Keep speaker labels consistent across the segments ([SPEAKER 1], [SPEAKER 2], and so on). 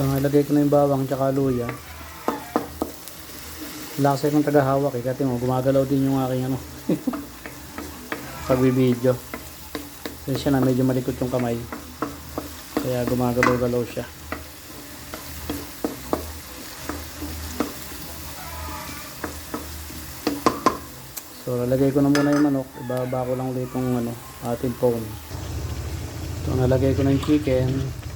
[SPEAKER 1] So, nalagay ko na yung bawang tsaka luya. Wala kasi akong tagahawak eh. Kasi mo, gumagalaw din yung aking ano. Pagbibideo. Kasi siya na medyo malikot yung kamay. Kaya gumagalaw-galaw siya. So, lalagay ko na muna yung manok. Ibaba ko lang ulit yung ano, ating phone. So, nalagay ko na yung chicken.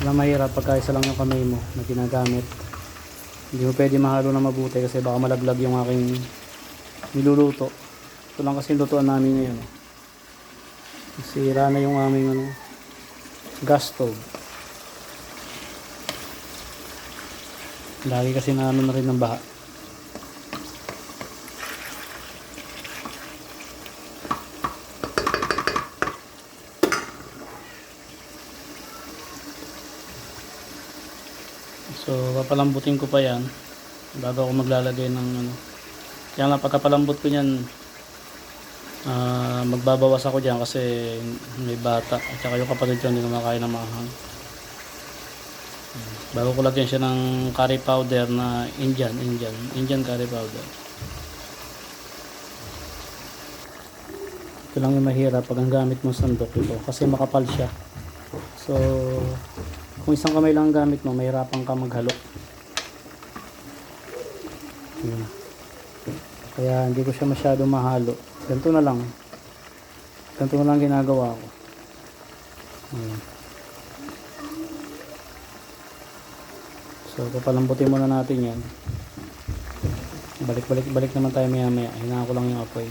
[SPEAKER 1] Wala mahirap pagka lang yung kamay mo na ginagamit. Hindi mo pwede mahalo na mabuti kasi baka malaglag yung aking niluluto. Ito lang kasi lutuan namin ngayon. Sira na yung aming ano, gas stove. Lagi kasi na na rin ng baha. So, papalambutin ko pa yan bago ako maglalagay ng ano. Kaya nga pagkapalambot ko yan, ah, magbabawas ako dyan kasi may bata at saka yung kapatid ko hindi kumakain ng mahang. Bago ko lagyan siya ng curry powder na Indian, Indian, Indian curry powder. Ito lang yung mahirap pag ang gamit mo sandok ito kasi makapal siya. So, kung isang kamay lang ang gamit mo, mahirapan ka maghalo. Yun. Kaya hindi ko siya masyado mahalo. Ganito na lang. Ganito na lang ginagawa ko. Ayan. So, papalambutin muna natin yan. Balik-balik balik naman tayo maya maya. Hinaan ko lang yung apoy.